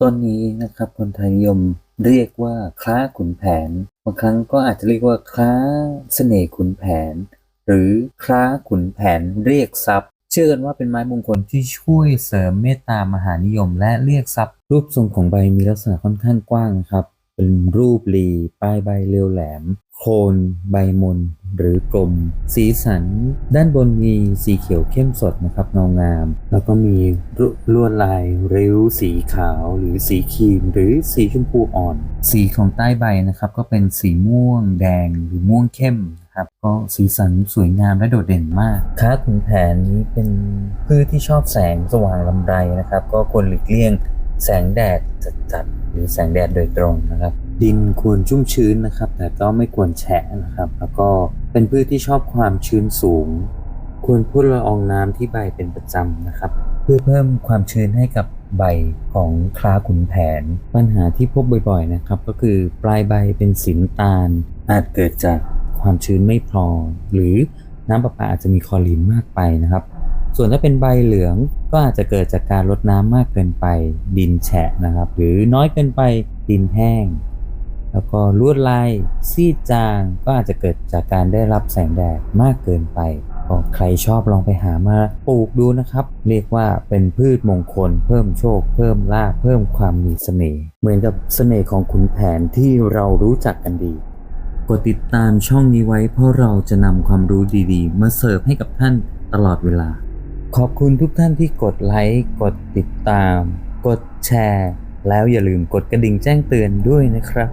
ต้นนี้นะครับคนไทยนิยมเรียกว่าคล้าขุนแผน บางครั้งก็อาจจะเรียกว่าคล้าเสน่ห์ขุนแผน หรือคล้าขุนแผนเรียกทรัพย์ เชื่อกันว่าเป็นไม้มงคลที่ช่วยเสริมเมตตามหานิยมและเรียกทรัพย์ รูปทรงของใบมีลักษณะค่อนข้างกว้างครับ เป็นรูปรีปลายใบเรียวแหลม โคนใบมน หรือกลม สีสัน ด้านบนมีสีเขียวเข้มสดนะครับเงางาม แล้วก็มีลวดลายริ้ว สีขาว หรือสีครีม หรือสีชมพูอ่อน สีของใต้ใบนะครับ ก็เป็นสีม่วง แดงหรือม่วงเข้มนะครับก็สีสันสวยงามและโดดเด่นมากค้าขุนแผนนี้เป็นพืชที่ชอบแสงสว่างลำไรนะครับ ก็ควรหลีกเลี่ยงแสงแดดจัดๆหรือแสงแดดโดยตรงนะครับ ดินควรชุ่มชื้นนะครับ แต่ก็ไม่ควรแฉะนะครับ แล้วก็ เป็นพืชที่ชอบความชื้นสูง ควรพ่นละอองน้ำที่ใบเป็นประจำนะครับ เพื่อเพิ่มความชื้นให้กับใบของคลาขุนแผน ปัญหาที่พบบ่อยๆนะครับ ก็คือปลายใบเป็นสีน้ำตาล อาจเกิดจากความชื้นไม่พอ หรือน้ำประปาอาจจะมีคลอรีนมากไปนะครับ ส่วนถ้าเป็นใบเหลืองก็อาจจะเกิดจากการลดน้ำมากเกินไป ดินแฉะนะครับ หรือน้อยเกินไปดินแห้ง แล้วก็ลวดลายซีดจางก็อาจจะเกิดจากการได้รับแสงแดดมากเกินไปก็ใครชอบลองไปหามาปลูกดูนะครับ เรียกว่าเป็นพืชมงคล เพิ่มโชค เพิ่มลาภเพิ่มความมีเสน่ห์เหมือนกับเสน่ห์ของขุนแผนที่เรารู้จักกันดีกดติดตามช่องนี้ไว้เพราะเราจะนำความรู้ดีๆ มาเสิร์ฟให้กับท่านตลอดเวลา ขอบคุณทุกท่านที่กดไลค์กดติดตาม กดแชร์ แล้วอย่าลืมกดกระดิ่งแจ้งเตือนด้วยนะครับ